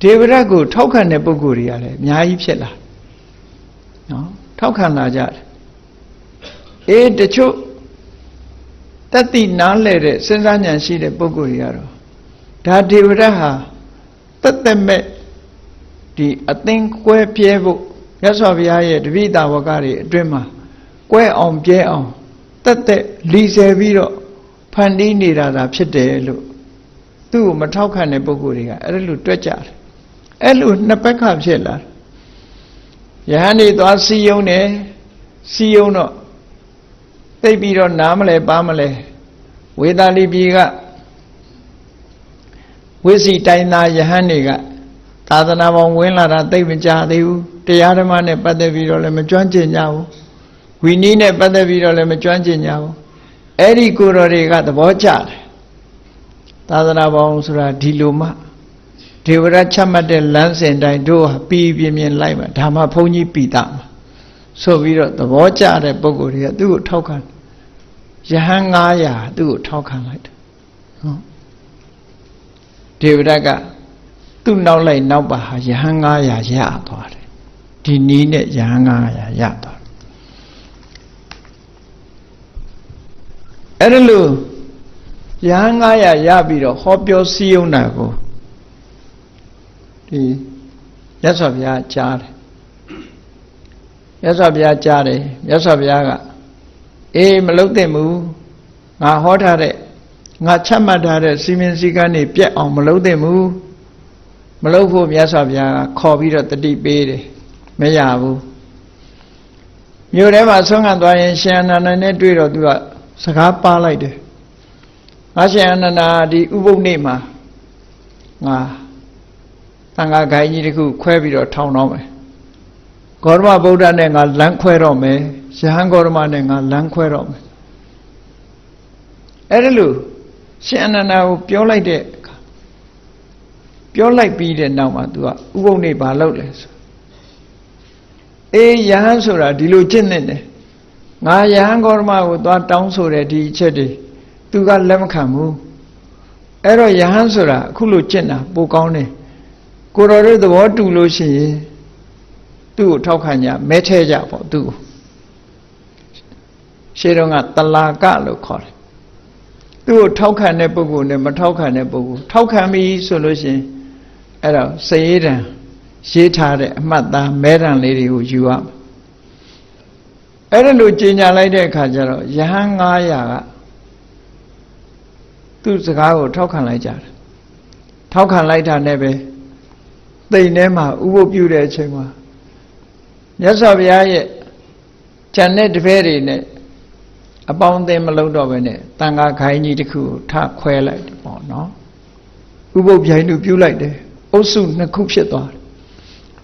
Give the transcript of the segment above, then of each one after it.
ဒေဝရတ်ကိုထောက်ခံတဲ့ပုဂ္ဂိုလ်တွေကလည်းအများကြီးဖြစ်လာနော်ထောက်ခံလာကြတယ်အေးတချို့တတိနားလဲတဲ့စဉ်းစားဉာဏ်ရှိတဲ့ပုဂ္ဂိုလ်တွေကတော့ဒါဒေဝရတ်ဟာတသက်မဲ့ဒီအသင်ကွဲပြဲဖို့မြတ်စွာဘုရားရဲ့တပိတာဝကတွေအတွင်းမှာကွဲအောင်ပြဲအောင်တက်တက်လီဆယ်ပြီးတော့ဖန်တီးနေတာသာဖြစ်တယ်လို့သူ့ကိုမထောက်ခံတဲ့ပုဂ္ဂိုလ်တွေကအဲ့လိုတွက်ကြတယ် အဲ့လိုနှစ်ဘက်ကဖြစ်လာယဟန်နေသွားစီယုံတယ်စီယုံတော့သိပ်ပြီးတော့နားမလဲပါမလဲဝေသာလီပြည်ကဝိစီတိုင်းသားယဟန်တွေကသာသနာပေါင်းဝင်လာတာသိပ်မကြသေးဘူးတရားဓမ္မနဲ့ပတ်သက်ပြီးတော့လည်းမကျွမ်းကျင်ကြဘူးဝီနည်းနဲ့ပတ်သက်ပြီးတော့လည်းမကျွမ်းကျင်ကြဘူးအဲ့ဒီကိုယ်တော်တွေကသဘောကျတယ်သာသနာပေါင်းဆိုတာဒီလိုမှ ဒေဝရချမှတ်တဲ့လမ်းစဉ်တိုင်းတို့ဟာပြီးပြင်းပြင်းလိုက်မှာဒါမှဘုန်းကြီးပြီးသားမှာဆိုပြီးတော့သဘောကျတဲ့ပုဂ္ဂိုလ်တွေကသူ့ကိုထောက်ခံယဟန်900သူ့ကိုထောက်ခံလိုက်တယ်ဟုတ်ဒေဝရကသူ့နောက်လိုက်နောက်ပါဟာယဟန်900ရသွားတယ်ဒီနီးနဲ့ယဟန်900ရသွားတယ်အဲ့ဒါလို့ယဟန်900ရပြီးတော့ဟောပြောစည်းရုံးတာကို ဒီမြတ်စွာဘုရားကြားတယ်မြတ်စွာဘုရားကြားတယ်မြတ်စွာဘုရားကအေးမလုသင့်ဘူးငါဟောထားတဲ့ငါချမှတ်ထားတဲ့စီမင်းစည်းကမ်းတွေပြက်အောင်မလုသင့်ဘူးမလုဖို့မြတ်စွာဘုရားကခေါ်ပြီးတော့တတိပေးတယ်မရဘူးမြို့ထဲမှာဆုံးခံသွားရင်ရှင်အနန္ဒနဲ့တွေ့တော့သူကစကားပါလိုက်တယ်ငါရှင်အနန္ဒာဒီဥပုပ်နေ့မှာငါ တန်ခါခိုင်းကြီးတခုခွဲပြီးတော့ထောင်တော့မယ်ဂေါရမဗုဒ္ဓနဲ့ငါလမ်းခွဲတော့မယ်ယဟန်ဂေါရမနဲ့ငါလမ်းခွဲတော့မယ်အဲ့ဒါလို့ရှင်အနန္ဒာကိုပြောလိုက်တဲ့အခါပြောလိုက်ပြီးတဲ့နောက်မှာ तू ကဥပုပ်နေ့ဘာလုပ်လဲဆိုအေးယဟန်ဆိုတာဒီလိုကျင့်နေတယ်ငါယဟန်ဂေါရမကိုသွားတောင်းဆိုတဲ့ဒီအချက်တွေ तू ကလက်မခံဘူးအဲ့တော့ယဟန်ဆိုတာအခုလိုကျင့်တာပိုကောင်းတယ် ကိုတော်တို့သဘောတူလို့ရှိရင်သူ့ကိုထောက်ခံကြမဲထဲကြပေါ့သူ့ကိုရှေးတော့ကတလာကလို့ခေါ်တယ်သူ့ကိုထောက်ခံတဲ့ပုဂ္ဂိုလ်နဲ့မထောက်ခံတဲ့ပုဂ္ဂိုလ်ထောက်ခံပြီဆိုလို့ရှိရင်အဲ့တော့စရေးတံရေးထားတဲ့အမှတ်သားမဲတံလေးတွေကိုယူရမယ်အဲ့ဒါလို့ကြီးညာလိုက်တဲ့အခါကျတော့ယဟန်900ကသူ့စကားကိုထောက်ခံလိုက်ကြတယ်ထောက်ခံလိုက်တာနဲ့ပဲ တိမ်ထဲမှာဥပုပ်ပြုတဲ့အချိန်မှာမြတ်စွာဘုရားရဲ့ဉာဏ်နဲ့တပည့်တွေနဲ့အပေါင်းအသင်းမလုံးတော့ပဲနဲ့တန်ခါခိုင်းကြီးတစ်ခုထခွဲလိုက်တယ်ပေါ့နော်ဥပုပ်ပြိုင်လူပြုလိုက်တယ်အုပ်စုနှစ်ခုဖြစ်သွားတယ်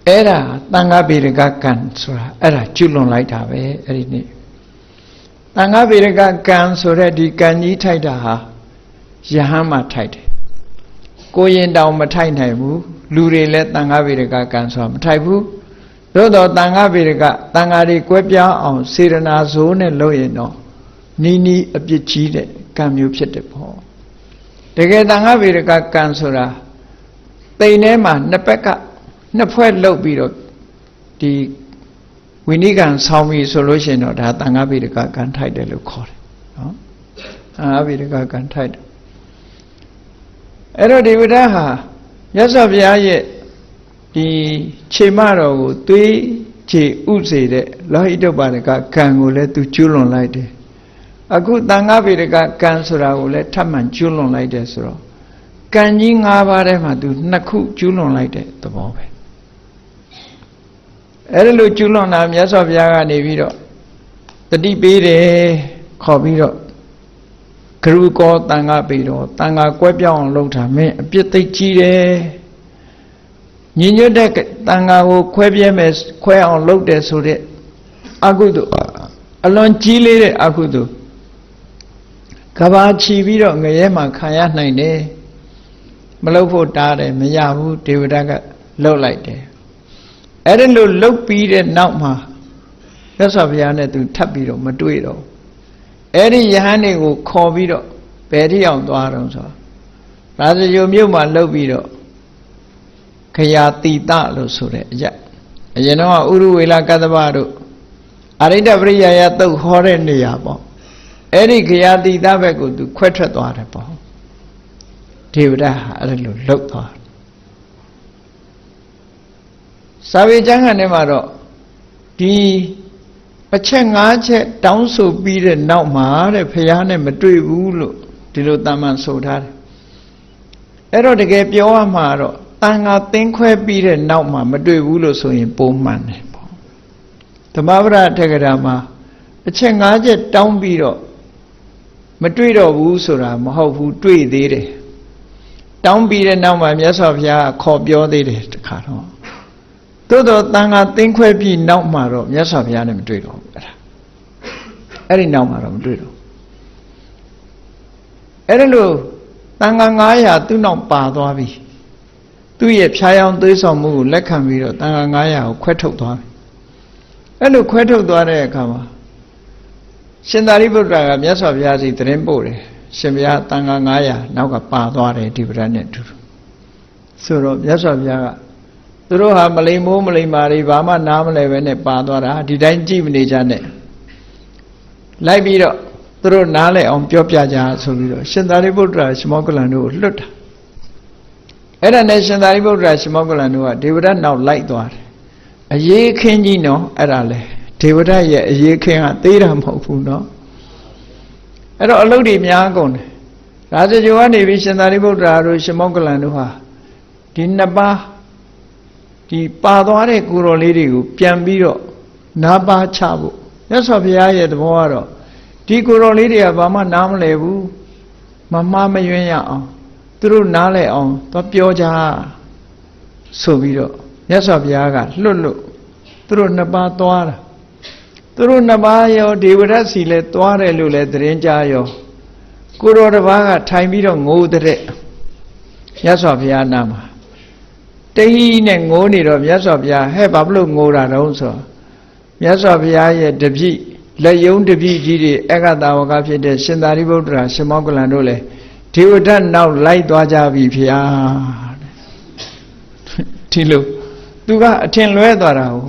အဲ့ဒါတန်ခါဗေရကကံဆိုတာအဲ့ဒါကျွလွန်လိုက်တာပဲအဲ့ဒီနေ့တန်ခါဗေရကကံဆိုတဲ့ဒီကံကြီးထိုက်တာဟာယဟန်မှာထိုက်တယ် ကိုရင်တောင်မထိုက်နိုင်ဘူးလူတွေလည်းတန်ခါဗေရကကံဆိုတာမထိုက်ဘူးသို့တော့တန်ခါဗေရကတန်ခါတွေကွဲပြားအောင်စေရနာဇိုးနဲ့လုပ်ရင်တော့နီးနီးအပြစ်ကြီးတဲ့ကံမျိုးဖြစ်တယ်ပေါ့တကယ်တန်ခါဗေရကကံဆိုတာတိမ်ထဲမှာနှစ်ဘက်ကနှစ်ဖွဲ့လှုပ်ပြီးတော့ဒီဝိနိကံဆောင်းပြီဆိုလို့ရှိရင်တော့ဒါတန်ခါဗေရကကံထိုက်တယ်လို့ခေါ်တယ်နော်တန်ခါဗေရကကံထိုက်တယ် အဲ့တော့ဒီဝိဒဟာမြတ်စွာဘုရားရဲ့ဒီခြေမတော်ကိုသွေးခြေဥစေတဲ့လောဟိတပါဒကကံကိုလည်းသူကျွလွန်လိုက်တယ်အခုတန်ခါဗေဒကကံဆိုတာကိုလည်းထပ်မံကျွလွန်လိုက်တယ်ဆိုတော့ကံကြီး၅ပါးထဲမှာသူနှစ်ခုကျွလွန်လိုက်တဲ့သဘောပဲအဲ့ဒါလို့ကျွလွန်တာမြတ်စွာဘုရားကနေပြီးတော့တတိပေးတယ်ခေါ်ပြီးတော့ ဂရုကောတန်ခါပေတော့တန်ခါကွဲပြောင်းအောင်လုပ်တာမင်းအပြစ်သိကြီးတယ်ညီညွတ်တဲ့တန်ခါကိုခွဲပြဲမယ်ခွဲအောင်လုပ်တယ်ဆိုတဲ့အကုသိုလ်အလွန်ကြီးလေးတဲ့အကုသိုလ်ကဘာချီပြီးတော့ငရဲမှာခံရနိုင်တယ်မလုပ်ဖို့တားတယ်မရဘူးဒေဝဒတ်ကလှုပ်လိုက်တယ်အဲ့ဒါလို့လှုပ်ပြီးတဲ့နောက်မှာရသော်ဘုရားနဲ့သူထပ်ပြီးတော့မတွေ့တော့ အဲ့ဒီယဟန်တွေကိုခေါ်ပြီးတော့ဘယ်ထိအောင်သွားတော့ဆိုရာဇဂိုမြို့မှာလှုပ်ပြီးတော့ခရာတိတလို့ဆိုတဲ့အကြအရင်တော့ဥရဝေလကတ္တဗတို့အရိတ္တပရိယာယသုတ်ဟောတဲ့နေရာပေါ့အဲ့ဒီခရာတိတဘက်ကိုသူခွဲထွက်သွားတယ်ပေါ့ဒေဝဒဟာအဲ့လိုလှုပ်သွားစာပေကျမ်းဂန်ထဲမှာတော့ဒီ အချက်၅ချက်တောင်းဆိုပြီးတဲ့နောက်မှာတဲ့ဖះနဲ့မတွေ့ဘူးလို့ဒီလိုတမန်ဆိုထားတယ်အဲ့တော့တကယ်ပြောရမှာတော့တန်ဃာသင်ခွဲပြီးတဲ့နောက်မှာမတွေ့ဘူးလို့ဆိုရင်ပုံမှန်တယ်ပေါ့ဓမ္မပဒထက္ကရာမှာအချက်၅ချက်တောင်းပြီးတော့မတွေ့တော့ဘူးဆိုတာမဟုတ်ဘူးတွေ့သေးတယ်တောင်းပြီးတဲ့နောက်မှာမြတ်စွာဘုရားခေါ်ပြောသေးတယ်တခါတော့သို့တော့တန်ခါသင်ခွဲပြီးနောက်မှာတော့မြတ်စွာဘုရားနဲ့မတွေ့တော့ဘူး အဲ့ဒါအဲ့ဒီနောက်မှာတော့မတွေ့တော့အဲ့ဒါလို့တန်ခါ900သူ့နောက်ပါသွားပြီသူ့ရဲ့ဖြားယောင်းသွေးဆောင်မှုကိုလက်ခံပြီးတော့တန်ခါ900ကိုခွဲထုတ်သွားပြီအဲ့လိုခွဲထုတ်သွားတဲ့အခါမှာရှင်သာရိပုတ္တရာကမြတ်စွာဘုရားစီတရင်ပို့တယ်ရှင်ဘုရားတန်ခါ900နောက်ကပါသွားတယ်ဒီပဒတ်နဲ့အတူတူဆိုတော့မြတ်စွာဘုရားကသူတို့ဟာမလိမ်မိုးမလိမ်မာတွေဘာမှနားမလဲပဲနဲ့ပါသွားတာဒီတိုင်းကြည့်မနေကြနဲ့ လိုက်ပြီးတော့သူတို့နားလဲအောင်ပြောပြကြဆိုပြီးတော့ရှင်သာရိပုတ္တရာရှမောကလန်တို့ကိုလွတ်တာအဲ့ဒါနဲ့ရှင်သာရိပုတ္တရာရှမောကလန်တို့ကဒေဝရတ်နောက်လိုက်သွားတယ်အရေးခင်းကြီးနော်အဲ့ဒါလေဒေဝရတ်ရဲ့အရေးခင်းကသေးတာမဟုတ်ဘူးနော်အဲ့တော့အလုတ်တွေများကုန်တယ်ရာဇဂိုကနေပြီးရှင်သာရိပုတ္တရာတို့ရှမောကလန်တို့ဟာဒီနှစ်ပါးဒီပါသွားတဲ့ကိုတော်လေးတွေကိုပြန်ပြီးတော့နာပါချဖို့ မြတ်စွာဘုရားရဲ့သဘောကတော့ဒီကိုတော်လေးတွေကဘာမှနားမလဲဘူးမမှားမယွင်းရအောင်သူတို့နားလဲအောင်သွားပြောကြဆိုပြီးတော့မြတ်စွာဘုရားကလွတ်လွတ်သူတို့နှစ်ပါးသွားတာသူတို့နှစ်ပါးရောဒေဝရတ်စီလဲသွားတယ်လို့လဲသတင်းကြားရောကိုတော်တစ်ပါးကထိုင်ပြီးတော့ငိုတဲ့မြတ်စွာဘုရားနာမှာတိနဲ့ငိုးနေတော့မြတ်စွာဘုရားဟဲ့ဘာဖြစ်လို့ငိုတာတုံးဆို မြတ်စွာဘုရားရဲ့တပြိလက်ယုံတပြိကြီးတွေအက္ခတာဝကဖြစ်တဲ့ရှင်သာရိပုတ္တရာရှင်မောကလန်တို့လည်းဒေဝဒတ်နောက်လိုက်သွားကြပြီဖျားဒီလိုသူကအထင်လွဲသွားတာကို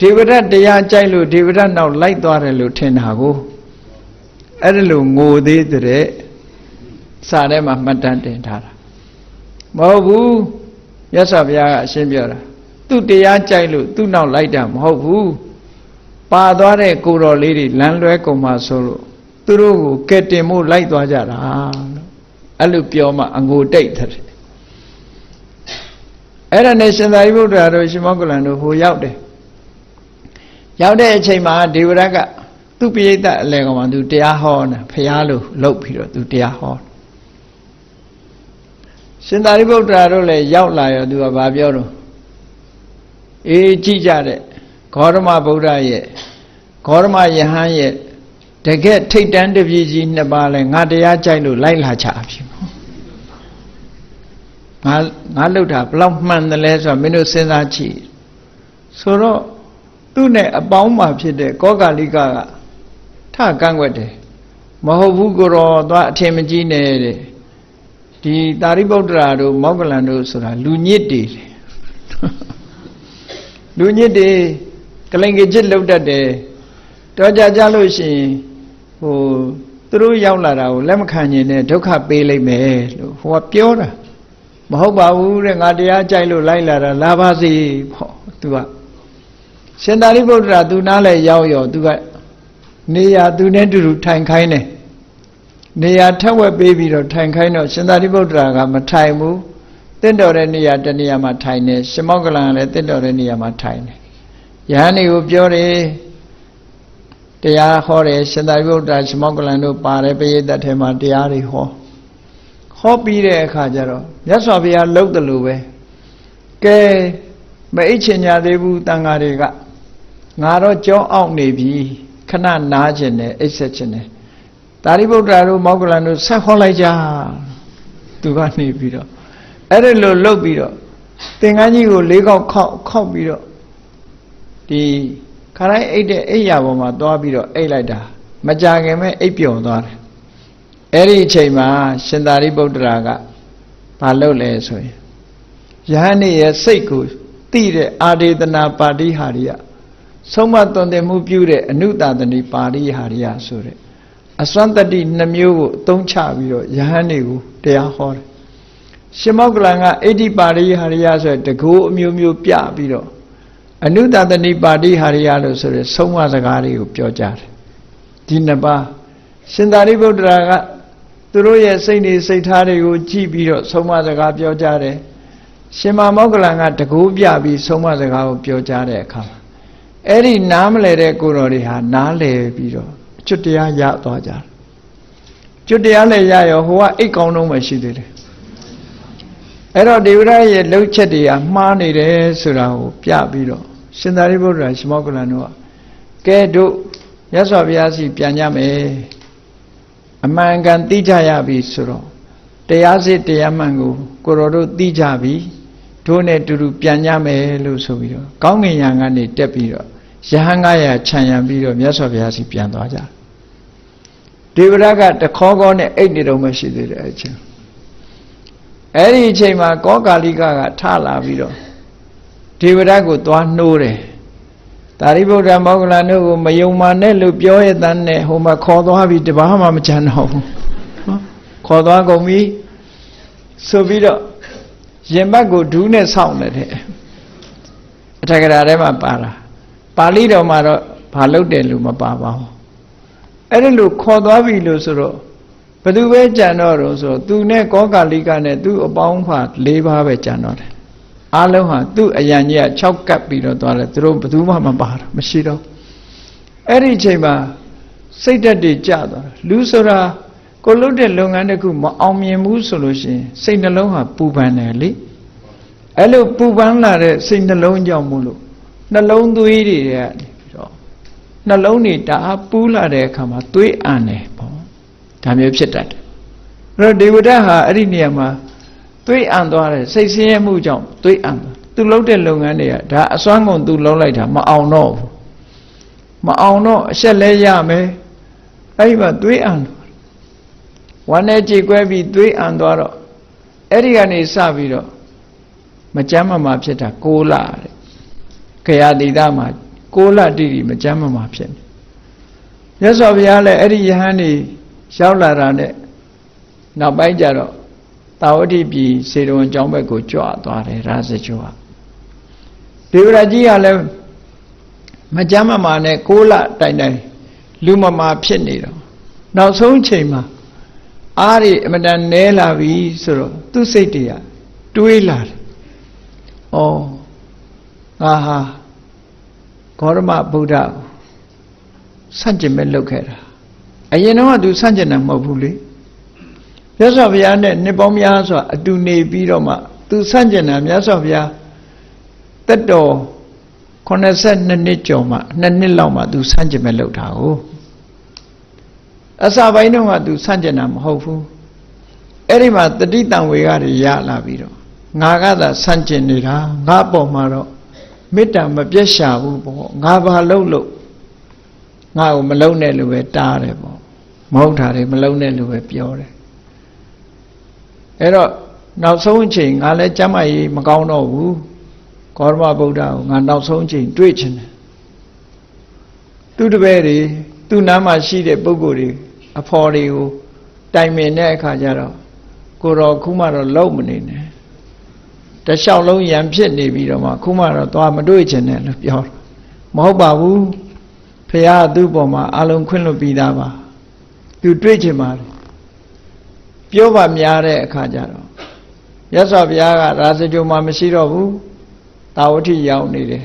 ဒေဝဒတ်တရားကြိုက်လို့ဒေဝဒတ်နောက်လိုက်သွားတယ်လို့ထင်တာကိုအဲ့ဒါလို့ငိုသေးတဲ့စာထဲမှာမှတ်တမ်းတင်ထားတာမဟုတ်ဘူးမြတ်စွာဘုရားကအရှင်းပြောတာသူတရားကြိုက်လို့သူ့နောက်လိုက်တာမဟုတ်ဘူး ပါသွားတဲ့ကိုတော်လေးတွေလမ်းလွဲကုန်မှာဆိုလို့သူတို့ကိုကဲတင်မှုလိုက်သွားကြတာလို့အဲ့လိုပြောမှအငိုတိတ်တယ်အဲ့ဒါနဲ့ရှင်သာရိပုတ္တရာတို့ရှင်မောကလန်တို့ဟိုရောက်တယ်ရောက်တဲ့အချိန်မှာဒေဝရတ်ကသူ့ပိဋကတ်အလဲကောင်မှာသူတရားဟောတာဖះလို့လှုပ်ပြီးတော့သူတရားဟောရှင်သာရိပုတ္တရာတို့လည်းရောက်လာရောသူကဘာပြောတော့အေးကြည့်ကြတဲ့ ဂေါရမဗုဒ္ဓရဲ့ဂေါရမယဟန်ရဲ့တကယ်ထိတ်တန်းတပြေးကြီးနှစ်ပါးလဲငါတရားကြိုက်လို့လိုက်လာချပြီငါငါလှုပ်တာဘလောက်မှန်တယ်လဲဆိုတော့မင်းတို့စဉ်းစားကြည့်ဆိုတော့သူ့နဲ့အပေါင်းမှာဖြစ်တဲ့ကောကာလိကကထကန့်ွက်တယ်မဟုတ်ဘူးကိုရောသွားအထင်မကြီးနဲ့တဲ့ဒီတာရိပုတ္တရာတို့မောက္ကလန်တို့ဆိုတာလူညစ်တွေလူညစ်တွေ ကလိန်ကကြစ်လောက်တတ်တယ်တော့ကြကြလို့ရှိရင်ဟိုသူတို့ရောက်လာတာကိုလက်မခံနိုင်နဲ့ဒုက္ခပေးလိုက်မယ်လို့ဟိုကပြောတာမဟုတ်ပါဘူးတဲ့ငါတရားကြိုက်လို့လိုက်လာတာလာပါစေပေါ့သူကရှင်သာရိပုတ္တရာသူနားလဲရောက်ရောသူကနေရာသူနဲ့တူတူထိုင်ခိုင်းတယ်နေရာထက်ဝက်ပေးပြီးတော့ထိုင်ခိုင်းတော့ရှင်သာရိပုတ္တရာကမထိုင်ဘူးတင့်တော်တဲ့နေရာတနေရာမှာထိုင်နေရှင်မောကလန်ကလည်းတင့်တော်တဲ့နေရာမှာထိုင်နေယ ဟန်နေကိုပြောတယ်တရားဟောတယ်ရှင်သာရိပုတ္တရာရှင်မောကလန်တို့ပါတယ်ပရိသတ်ထဲမှာတရားတွေဟောဟောပြီးတဲ့အခါကျတော့မြတ်စွာဘုရားလှုပ်တယ်လို့ပဲကဲမအိတ်ချင်ညာသေးဘူးတန်ဃာတွေကငါတော့ကြောအောင်နေပြီခဏနားခြင်းနဲ့အိတ်ဆက်ခြင်းနဲ့သာရိပုတ္တရာတို့မောက္ကလန်တို့ဆက်ဟောလိုက်ကြသူကနေပြီးတော့အဲ့ဒါလိုလှုပ်ပြီးတော့သင်္ကန်းကြီးကိုလေးကောက်ခောက်ခောက်ပြီးတော့ ဒီခရိုင်းအိတ်တဲ့အိယာပေါ်မှာသွားပြီးတော့အိတ်လိုက်တာမကြခင်မဲ့အိပ်ပျော်သွားတယ်အဲ့ဒီအချိန်မှာရှင်သာရိပုတ္တရာကဘာလုပ်လဲဆိုရင်ယဟန်နေရဲ့စိတ်ကိုသိတဲ့အာဒေသနာပါဠိဟာရိယဆုံးမသွန်သင်မှုပြုတဲ့အနုတာတဏိပါဠိဟာရိယဆိုတဲ့အစွမ်းတတိနှမျိုးကိုအသုံးချပြီးတော့ယဟန်နေကိုတရားဟောတယ်ရှင်မောက္ကလန်ကအိဋ္ဌိပါဠိဟာရိယဆိုတဲ့တကူအမျိုးမျိုးပြပြီးတော့ အနုတတဏိပါဠိဟာရိယလို့ဆိုရယ်ဆုံးမစကားတွေကိုပြောကြတယ်ဒီနှစ်ပါးရှင်သာရိပုတ္တရာကသူတို့ရဲ့စိတ်နေစိတ်ထားတွေကိုကြည့်ပြီးတော့ဆုံးမစကားပြောကြတယ်ရှင်မမောက္ကလန်ကတကူပြပြီးဆုံးမစကားကိုပြောကြတဲ့အခါမှာအဲ့ဒီနားမလဲတဲ့ကိုတော်တွေဟာနားလဲပြီးတော့ကျွတ်တရားရသွားကြတယ်ကျွတ်တရားလည်းရရောဟိုကအိတ်ကောင်းတော့မှရှိသေးတယ် အဲ့တော့ဒေဝရရဲ့လှုပ်ချက်တွေကမှားနေတယ်ဆိုတာကိုပြပြီးတော့ရှင်သာရိပုတ္တရာရှင်မောကလန်တို့ကကဲတို့ရသော်ဘုရားစီပြန်ကြမယ်အမှန်ကန်သိကြရပြီဆိုတော့တရားစစ်တရားမှန်ကိုကိုတော်တို့သိကြပြီတို့နဲ့တူတူပြန်ကြမယ်လို့ဆိုပြီးတော့ကောင်းငင်ရံကနေတက်ပြီးတော့ရဟန်း900ခြံရံပြီးတော့မြတ်စွာဘုရားစီပြန်သွားကြဒေဝရကတခေါခေါနဲ့အိတ်နေတော့မှရှိသေးတယ်အချင်း အဲ့ဒီအချိန်မှာကောကာလိကကထလာပြီးတော့ဒေဝရကိုသွားနှိုးတယ်သာရိပုတ္တမောဂလန်တို့ကိုမယုံမာနဲ့လို့ပြောရတဲ့နဲ့ဟိုမှာခေါ်သွားပြီးတပားမှမချမ်းတော့ဘူးနော်ခေါ်သွားကုန်ပြီဆိုပြီးတော့ရင်ဘတ်ကိုဒူးနဲ့ဆောင်းနေတယ်အထက်ကရာထဲမှာပါတာပါဠိတော်မှာတော့ဘာလုပ်တယ်လို့မပါပါဘူးအဲ့ဒီလိုခေါ်သွားပြီလို့ဆိုတော့ ဘယ်သူပဲကြံတော့တော့ဆိုတော့သူနဲ့ကောကာလိကနဲ့သူ့အပေါင်းဖာ၄ပါးပဲကြံတော့တယ်အားလုံးဟာသူ့အရန်ကြီးက6ကပ်ပြီးတော့သွားတယ်သူတို့ဘယ်သူမှမပါတော့မရှိတော့အဲ့ဒီအချိန်မှာစိတ်ဓာတ်တွေကျသွားတယ်လူဆိုတာကိုလုပ်တဲ့လုပ်ငန်းတစ်ခုမအောင်မြင်ဘူးဆိုလို့ရှိရင်စိတ်နှလုံးဟာပူပန်တယ်လေအဲ့လိုပူပန်လာတဲ့စိတ်နှလုံးကြောင့်မို့လို့နှလုံးသွေးတွေကနေပြီးတော့နှလုံးတွေတအားပူးလာတဲ့အခါမှာသွေးအံတယ်ပေါ့ ဒါမျိုးဖြစ်တတ်တယ်အဲ့တော့ဒေဝဒတ်ဟာအဲ့ဒီနေရာမှာသွေးအံသွားတယ်စိတ်ဆင်းရဲမှုကြောင့်သွေးအံသွားသူလုပ်တဲ့လုပ်ငန်းတွေကဒါအစွမ်းကုန်သူလုပ်လိုက်တာမအောင်တော့ဘူးမအောင်တော့အဆက်လဲရမယ်အဲ့ဒီမှာသွေးအံဝမ်းနဲ့ကြည်ကွဲပြီးသွေးအံသွားတော့အဲ့ဒီကနေစပြီးတော့မကြမ်းမမာဖြစ်တာ6လတဲ့ခရတိတမှာ6လတိတိမကြမ်းမမာဖြစ်နေမြတ်စွာဘုရားလည်းအဲ့ဒီယဟန်နေ ရောက်လာတာနဲ့နောက်ပိုင်းကျတော့တာဝတိပြည်စေတုံအကြောင်းဘက်ကိုကြွသွားတယ်ရာဇကျောကဒေဝရကြီးကလည်းမကြမ်းမမာနဲ့6လတိုင်တိုင်လူမမာဖြစ်နေတော့နောက်ဆုံးချိန်မှာအားရအမတန်နဲလာပြီဆိုတော့သူ့စိတ်တွေကတွေးလာတယ်။ဩငါဟာဂေါရမဗုဒ္ဓဆန့်ကျင်မဲ့လုပ်ခဲ့တာ။ အရင်တော့ကသူဆန့်ကျင်တာမဟုတ်ဘူးလေ။မြတ်စွာဘုရားနဲ့နှစ်ပေါင်းများစွာအတူနေပြီးတော့မှသူဆန့်ကျင်တာမြတ်စွာဘုရားတက်တော်82နှစ်ကျော်မှ2နှစ်လောက်မှသူဆန့်ကျင်မဲ့လုပ်တာကိုအစာပိုင်းတော့ကသူဆန့်ကျင်တာမဟုတ်ဘူးအဲ့ဒီမှာတတိတံဝေကတွေရလာပြီးတော့ငါကသာဆန့်ကျင်နေတာငါပေါ်မှာတော့မေတ္တာမပြတ်ရှာဘူးပေါ့ငါဘာလုပ်လို့ ငါ့ကိုမလုံနဲ့လို့ပဲတားတယ်ပေါ့မဟုတ်တာတွေမလုံနဲ့လို့ပဲပြောတယ်အဲ့တော့နောက်ဆုံးအချိန်ငါလည်းကျမ်းမာရေးမကောင်းတော့ဘူးကောရမဗုဒ္ဓကိုငါနောက်ဆုံးအချိန်တွေ့ချင်တယ်သူတပည့်တွေသူ့နားမှာရှိတဲ့ပုဂ္ဂိုလ်တွေအဖော်တွေကိုတိုင်ပင်တဲ့အခါကျတော့ကိုတော်ခုမှတော့လုံမနေနဲ့တလျှောက်လုံးရံဖြစ်နေပြီးတော့မှခုမှတော့သွားမတွေ့ချင်နဲ့လို့ပြောမဟုတ်ပါဘူး ဖះသူ့ပေါ်မှာအလုံးခွင့်လွတ်ပြီးသားပါသူတွေ့ချင်ပါလေပြောပါများတဲ့အခါကျတော့ရသော်ဘုရားကရာဇကြိုမှာမရှိတော့ဘူးတာဝတိရောက်နေတယ်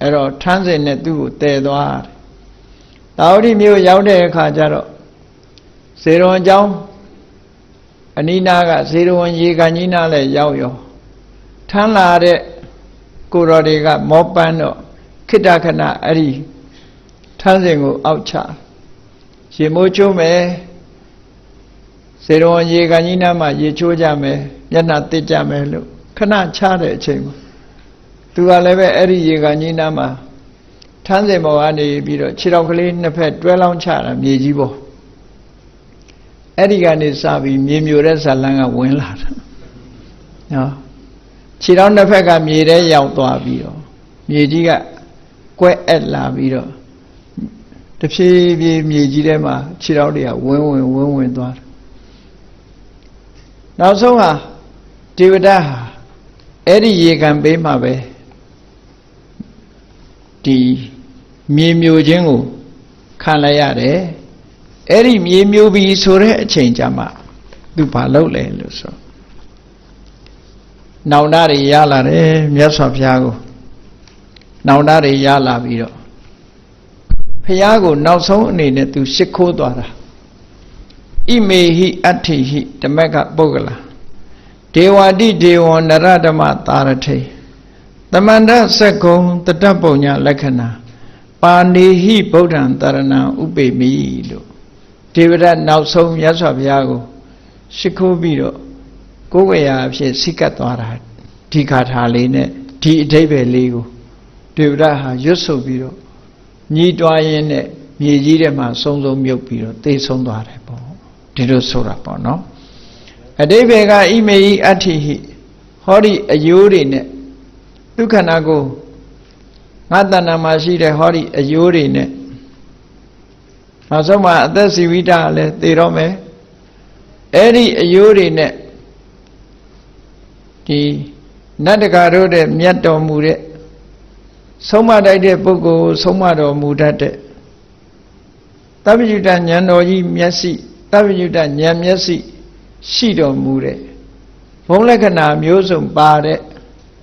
အဲ့တော့ထန်းစင်နဲ့သူ့ကိုတည်သွားတယ်တာဝတိမြို့ရောက်တဲ့အခါကျတော့ဇေရဝံကျောင်းအနိနာကဇေရဝံရေကန်ကြီးနားလည်းရောက်ရောထမ်းလာတဲ့ကိုတော်တွေကမောပန်းတော့ခိတ္တခဏအဲ့ဒီ ထမ်းစဉ်ကိုအောက်ချရေမိုးချိုးမယ်ဇေရဝံရေကန်ကြီးနားမှာရေချိုးကြမယ်မျက်နှာတစ်ကြမယ်လို့ခဏချတဲ့အချိန်မှာသူကလည်းပဲအဲ့ဒီရေကန်ကြီးနားမှာထမ်းစင်ပေါ်ကနေပြီးတော့ခြေတော်ကလေးနှစ်ဖက်တွဲလောင်းချတာမြေကြီးပေါ်အဲ့ဒီကနေစပြီးမြေမြိုတဲ့ဇလန်းကဝင်လာတာနော်ခြေထောက်နှစ်ဖက်ကမြေထဲရောက်သွားပြီးတော့မြေကြီးကကွဲအက်လာပြီးတော့ တဖြည်းဖြည်းမြေကြီးထဲမှာခြေထောက်တွေကဝင်းဝင်ဝင်းဝင်သွားတယ်နောက်ဆုံးဟာဒေဝဒတ်ဟာအဲ့ဒီရေကန်ပေးမှာပဲဒီမြေမျိုးချင်းကိုခံလိုက်ရတယ်အဲ့ဒီမြေမျိုးပြီဆိုတဲ့အချိန်ကြမှာသူဘာလုပ်လဲလို့ဆိုနောင်တတွေရလာတယ်မြတ်စွာဘုရားကိုနောင်တတွေရလာပြီးတော့ ဘုရားကိုနောက်ဆုံးအနေနဲ့သူရှ िख ိုးသွားတာဣမေဟိအဋ္ဌိဟိဓမ္မကပုဂ္ဂလာဒေဝတိဒေဝနရဓမ္မသာရထိတမန္တစက္ကုံတတပုံညာလက္ခဏာပါနေဟိဗုဒ္ဓံတရဏံဥပေမိလို့ဒေဝရတ်နောက်ဆုံးမြတ်စွာဘုရားကိုရှ िख ိုးပြီးတော့ကိုယ်ဝေယအဖြစ်စိတ်ကပ်သွားတာဒီခါထားလေးနဲ့ဒီအဓိပ္ပာယ်လေးကိုဒေဝရတ်ဟာရွတ်ဆိုပြီးတော့ ညီးတွားရင်းနဲ့မြေကြီးထဲမှာစုံစုံမြုပ်ပြီးတော့သေဆုံးသွားတယ်ပေါ့ဒီလိုဆိုတာပေါ့နော်အတိဘေကဣမေဟိအဋ္ဌိဟိဟောဒီအယိုးတွေနဲ့ဒုက္ခနာကိုငါတဏ္ဍာမှာရှိတဲ့ဟောဒီအယိုးတွေနဲ့နောက်ဆုံးမှာအသက်စီဝိတာလည်းသေတော့မယ်အဲ့ဒီအယိုးတွေနဲ့ဒီနတ်တကာတို့တဲ့မြတ်တော်မူတဲ့ ဆုံးမတိုက်တဲ့ပုဂ္ဂိုလ်ဆုံးမတော်မူတတ်တဲ့တပ္ပယုတဉာဏ်တော်ကြီးမျက်စိတပ္ပယုတဉာဏ်မျက်စိရှိတော်မူတဲ့ဘုံလက္ခဏာမျိုးစုံပါတဲ့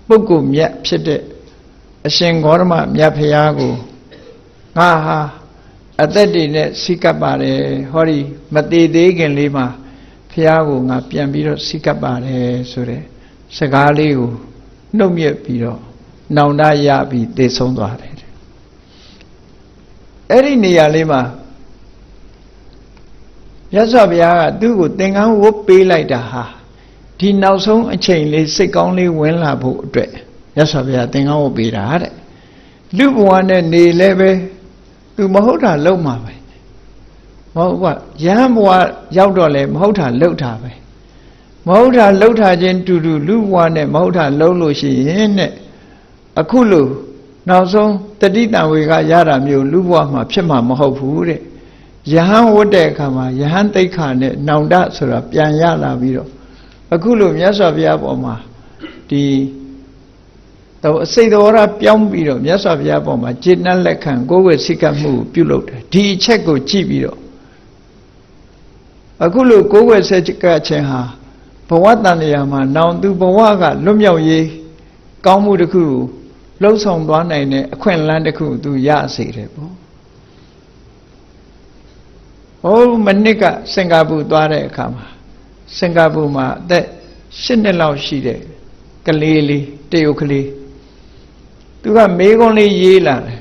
ပုဂ္ဂိုလ်မြတ်ဖြစ်တဲ့အရှင်ဂေါရမမြတ်ဖရာကိုငါဟာအသက်တွေနဲ့စိကပ်ပါတယ်ဟောဒီမသေးသေးခင်လေးမှာဖရာကိုငါပြန်ပြီးတော့စိကပ်ပါတယ်ဆိုတဲ့စကားလေးကိုနှုတ်မြက်ပြီးတော့ နောင်တရပြီးသေဆုံးသွားတယ်အဲ့ဒီနေရာလေးမှာရသော်ဘုရားကသူ့ကိုသင်္ကန်းဝတ်ပေးလိုက်တာဟာဒီနောက်ဆုံးအချိန်လေးစိတ်ကောင်းလေးဝင်လာဖို့အတွက်ရသော်ဘုရားသင်္ကန်းဝတ်ပေးတာတဲ့လူဘဝနဲ့နေလဲပဲသူမဟုတ်တာလုံမှာပဲမဟုတ်ကရဟန်းဘဝရောက်တော့လဲမဟုတ်တာလှုပ်တာပဲမဟုတ်တာလှုပ်တာချင်းတူတူလူဘဝနဲ့မဟုတ်တာလှုပ်လို့ရှိရင်တဲ့ အခုလို့နောက်ဆုံးတတိတံဝေကရတာမျိုးလူဘဝမှာဖြစ်မှာမဟုတ်ဘူးတဲ့ယဟန်ဝတ်တဲ့အခါမှာယဟန်တိတ်ခါနဲ့နောင်တဆိုတာပြန်ရလာပြီးတော့အခုလိုမြတ်စွာဘုရားပေါ်မှာဒီတော့အစိတ်တော်ရပြောင်းပြီးတော့မြတ်စွာဘုရားပေါ်မှာจิตနဲ့လက်ခံကိုယ်ဝေစိကမှုပြုလုပ်တယ်ဒီအချက်ကိုကြည့်ပြီးတော့အခုလိုကိုယ်ဝေစိကခြင်းဟာဘဝတန်လျာမှာနောင်သူဘဝကလွတ်မြောက်ရေးကောင်းမှုတစ်ခု လှုပ်ဆောင်သွားနိုင်တဲ့အခွင့်အလမ်းတစ်ခုသူရစေတယ်ပေါ့ဟိုမနစ်ကစင်ကာပူသွားတဲ့အခါမှာစင်ကာပူမှာအသက်၈နှစ်လောက်ရှိတဲ့ကလေးလေးတရုတ်ကလေးသူကမေးခွန်းလေးရေးလာတယ်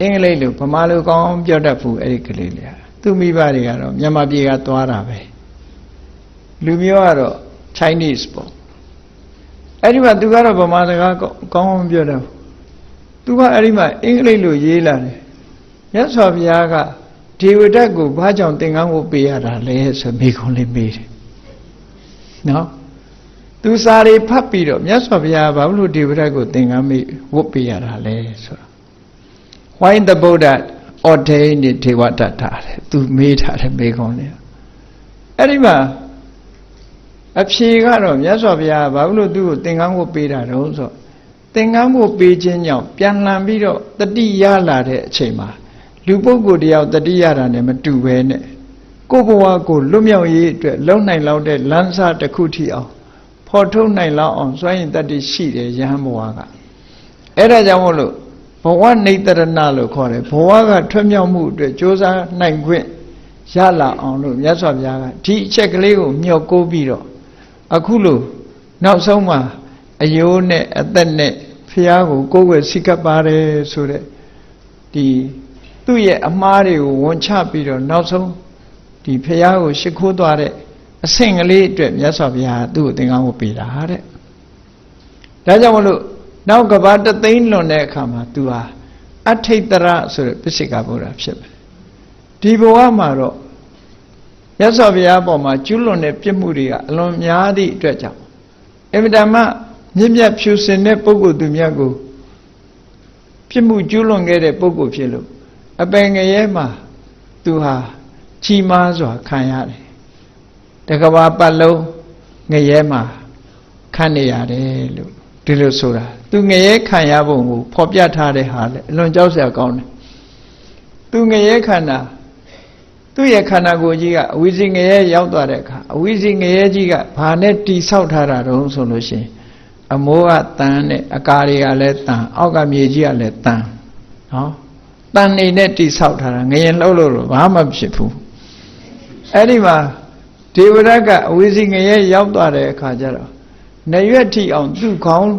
အင်္ဂလိပ်လိုဗမာလိုကောင်းပြောတတ်ဘူးအဲ့ဒီကလေးလေးသူမိဘတွေကတော့မြန်မာပြည်ကသွားတာပဲလူမျိုးကတော့ Chinese ပေါ့ အဲ့ဒီမှာသူကတော့ဗမာစကားကောင်းကောင်းပြောတယ်သူကအဲ့ဒီမှာအင်္ဂလိပ်လိုရေးလာတယ်မြတ်စွာဘုရားကဒေဝဒတ်ကိုဘာကြောင့်သင်္ကန်းကိုပေးရတာလဲဆိုမိခွန်းလေးမေးတယ်နော်သူစာတွေဖတ်ပြီးတော့မြတ်စွာဘုရားဘာလို့ဒေဝဒတ်ကိုသင်္ကန်းမေးဝတ်ပေးရတာလဲဆိုတော့ why the buddha ordained devadatta တဲ့သူမေးထားတယ်မိခွန်းလေးအဲ့ဒီမှာ အဖြေကတော့မြတ်စွာဘုရားဘာလို့သူ့ကိုသင်္ကန်းကိုပေးတာတုံးဆိုသင်္ကန်းကိုပေးခြင်းကြောင့်ပြန်လှန်ပြီးတော့တတိရလာတဲ့အချိန်မှာလူပုဂ္ဂိုလ်တယောက်တတိယတာနဲ့မတူပဲနဲ့ကိုယ်ဘဝကိုလွတ်မြောက်ရေးအတွက်လုံနိုင်လောက်တဲ့လမ်းစာတစ်ခုထိအောင်ဖော်ထုတ်နိုင်လောက်အောင်စွန့်ရင်တတိရှိတယ်ယဟန်ဘဝကအဲ့ဒါကြောင့်မို့လို့ဘဝနေတရဏလို့ခေါ်တယ်ဘဝကထွတ်မြောက်မှုအတွက်ကြိုးစားနိုင်ခွင့်ရလာအောင်လို့မြတ်စွာဘုရားကဒီအချက်ကလေးကိုမျှော်ကိုးပြီးတော့ အခုလို့နောက်ဆုံးမှာအယိုးနဲ့အသက်နဲ့ဖះကိုကိုယ်ွယ်စိကပ်ပါတယ်ဆိုတဲ့ဒီသူ့ရဲ့အမားတွေကိုဝန်ချပြီးတော့နောက်ဆုံးဒီဖះကိုရှ िख ိုးသွားတဲ့အဆင့်ကလေးအတွက်မြတ်စွာဘုရားသူ့ကိုသင်္ကန်းကိုပေးတာတဲ့ဒါကြောင့်မလို့နောက်ကဘာတသိန်းလွန်တဲ့အခါမှာ तू ဟာအထိတ်တရဆိုတဲ့ပစ္စေကဗုဒ္ဓဖြစ်မယ်ဒီဘဝမှာတော့ မြတ်စွာဘုရားပေါ်မှာကျွလွန်တဲ့ပြစ်မှုတွေကအလွန်များသည့်အတွက်ကြောင့်အင်မတန်မှမြင့်မြတ်ဖြူစင်တဲ့ပုဂ္ဂိုလ်သူမြတ်ကိုပြစ်မှုကျူးလွန်ခဲ့တဲ့ပုဂ္ဂိုလ်ဖြစ်လို့အပင်ငရဲမှာသူဟာချီမားစွာခံရတယ်တကဘာပတ်လုံးငရဲမှာခံနေရတယ်လို့ဒီလိုဆိုတာသူငရဲခံရပုံကိုဖော်ပြထားတဲ့ဟာလေအလွန်ကြောက်စရာကောင်းတယ်သူငရဲခန္ဓာ သူ့ရဲ့ခန္ဓာကိုယ်ကြီးကအဝိဇ္ဇငရဲရောက်သွားတဲ့အခါအဝိဇ္ဇငရဲကြီးကဘာနဲ့တိဆောက်ထားတာတုံးဆိုလို့ရှိရင်အမိုးကတန်နဲ့အကာတွေကလည်းတန်အောက်ကမြေကြီးကလည်းတန်နော်တန်နေနဲ့တိဆောက်ထားတာငရင်လှုပ်လို့တော့ဘာမှဖြစ်ဘူးအဲ့ဒီမှာဒေဝရတ်ကအဝိဇ္ဇငရဲရောက်သွားတဲ့အခါကျတော့နေရွက်ထိအောင်သူ့ခေါင်း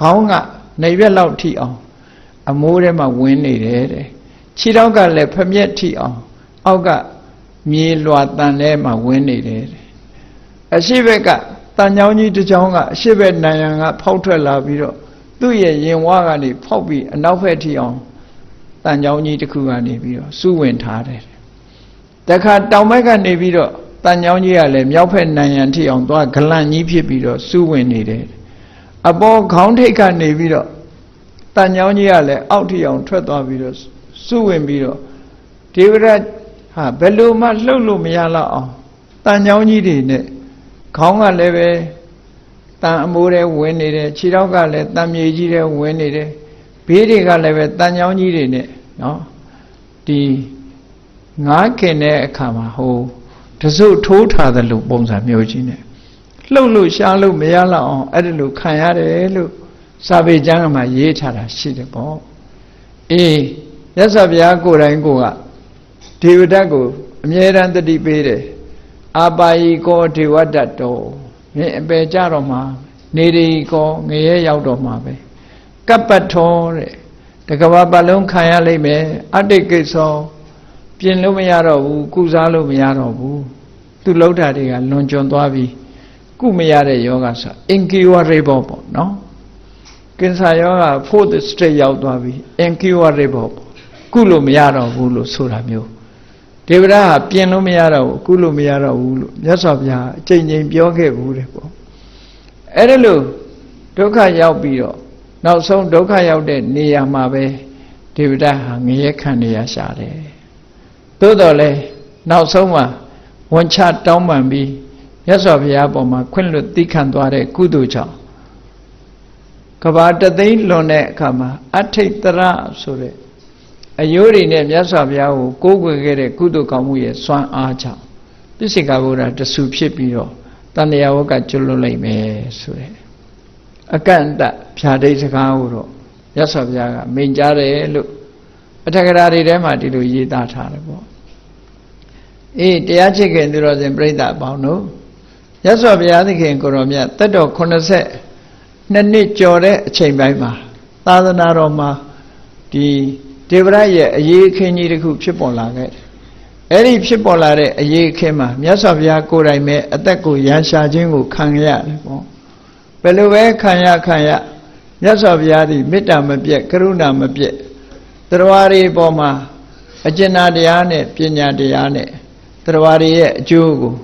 ခေါင်းကနေရွက်လောက်ထိအောင်အမိုးထဲမှာဝင်နေတယ်တဲ့ခြေထောက်ကလည်းဖမျက်ထိအောင်အောက်က မြေလွာတန်ထဲမှာဝင်နေတယ်တဲ့အရှိဘက်ကတန်ချောင်းကြီးတစ်ချောင်းကအရှိဘက်နိုင်ငံကဖောက်ထွက်လာပြီးတော့သူ့ရဲ့ရင်ဝါကနေဖောက်ပြီးအနောက်ဘက်ထိအောင်တန်ချောင်းကြီးတစ်ခုကနေပြီးတော့စုဝင်ထားတယ်တခါတောင်ဘက်ကနေပြီးတော့တန်ချောင်းကြီးကလည်းမြောက်ဘက်နိုင်ငံထိအောင်သွားဂလန့်ကြီးဖြစ်ပြီးတော့စုဝင်နေတယ်အပေါ်ခေါင်းထိပ်ကနေပြီးတော့တန်ချောင်းကြီးကလည်းအောက်ထိအောင်ထွက်သွားပြီးတော့စုဝင်ပြီးတော့ဒေဝရတ် ဟာဘယ်လိုမှလှုပ်လို့မရတော့အောင်တန်ချောင်းကြီးတွေနဲ့ခေါင်းကလည်းပဲတန်အမိုးတွေဝင်နေတယ်ခြေထောက်ကလည်းတန်မြေကြီးတွေဝင်နေတယ်ဘေးတွေကလည်းပဲတန်ချောင်းကြီးတွေနဲ့နော်ဒီငားခင်တဲ့အခါမှာဟိုတစုထိုးထားတဲ့လူပုံစံမျိုးကြီးနဲ့လှုပ်လို့ရှားလို့မရတော့အောင်အဲ့ဒါလိုခံရတယ်လို့စာပေကျမ်းမှာရေးထားတာရှိတယ်ပေါ့အေးမြတ်စွာဘုရားကိုယ်တိုင်ကိုက ဒေဝဒတ်ကိုအမြဲတမ်းတတိပေးတယ်အာပါယီကောဒေဝဒတ်တော်မင်းအပေကြတော့မှာနေရီကောငရဲရောက်တော့မှာပဲကပ္ပထောတဲ့တကဘာပတ်လုံးခံရလိမ့်မယ်အတ္တိကိစ္ဆောပြင်လို့မရတော့ဘူးကုစားလို့မရတော့ဘူးသူလှုပ်တာတွေကလွန်ကျွံသွားပြီကုမရတဲ့ယောဂဆို incurable ပေါ့နော်ကင်ဆာယောဂ fourth stage ရောက်သွားပြီ incurable ပေါ့ကုလို့မရတော့ဘူးလို့ဆိုတာမျိုး ဒေဝရဟာပြင်လို့မရတော့ဘူးကုလို့မရတော့ဘူးလို့မြတ်စွာဘုရားအချိန်ချင်းပြောခဲ့ဘူးတဲ့ပေါ့အဲ့ဒါလို့ဒုက္ခရောက်ပြီးတော့နောက်ဆုံးဒုက္ခရောက်တဲ့နေရာမှာပဲဒေဝဒဟာငရဲခံနေရရှာတယ်သို့တော်လဲနောက်ဆုံးမှာဝန်ချတောင်းပန်ပြီးမြတ်စွာဘုရားပေါ်မှာခွင့်လွတ်သိခံသွားတဲ့ကုသိုလ်ကြောင့်ကဘာတသိန်းလွန်တဲ့အခါမှာအထိတ်တရဆိုတဲ့ အယိုးတွေနဲ့မြတ်စွာဘုရားကိုကိုးကွယ်ခဲ့တဲ့ကုသိုလ်ကောင်းမှုရဲ့စွမ်းအားကြောင့်ပြစ္ဆေကဗုဒ္ဓတဆူဖြစ်ပြီးတော့တန်တရားဝကကျွလွတ်လိုက်မယ်ဆိုတဲ့အကန့်အတဖြာဒိတ်စကားကိုတော့မြတ်စွာဘုရားကမိန်ကြားတယ်လို့အထက်ကရာတွေထဲမှာဒီလိုရေးသားထားတယ်ပေါ့အေးတရားချစ်ခင်သူတော်စင်ပြိဿအပေါင်းတို့မြတ်စွာဘုရားသခင်ကိုရောမြတ်တက်တော်80နှစ်နှစ်ကျော်တဲ့အချိန်ပိုင်းမှာသာသနာတော်မှာဒီ ဒေဝရရဲ့အရေးအခင်းကြီးတစ်ခုဖြစ်ပေါ်လာခဲ့တယ်။အဲ့ဒီဖြစ်ပေါ်လာတဲ့အရေးအခင်းမှာမြတ်စွာဘုရားကိုယ်တိုင်ပဲအသက်ကိုရန်ရှာခြင်းကိုခံရတယ်ပေါ့။ဘယ်လိုပဲခံရခံရမြတ်စွာဘုရားသည်မေတ္တာမပြတ်ကရုဏာမပြတ်တရားတွေပေါ်မှာအကျဉ်းတရားနဲ့ပညာတရားနဲ့တရားတွေရဲ့အကျိုးကို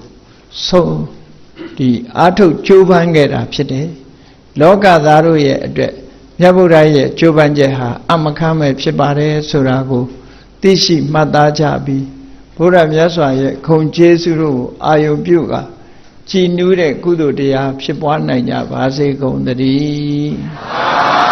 ဆုံးဒီအာထုတ်ကြိုးပမ်းခဲ့တာဖြစ်တယ်။လောကသားတို့ရဲ့အတွက် မြတ်ဗုဒ္ဓရဲ့ကြိုးပမ်းချက်ဟာအမခမ်းမဲ့ဖြစ်ပါတယ်ဆိုတာကိုသိရှိမှတ်သားကြပြီးဘုရားမြတ်စွာရဲ့ခုံကျေးဇူးတို့ကိုအာယုပြုကကြည်နူးတဲ့ကုသိုလ်တရားဖြစ်ပွားနိုင်ကြပါစေကုန်သတည်း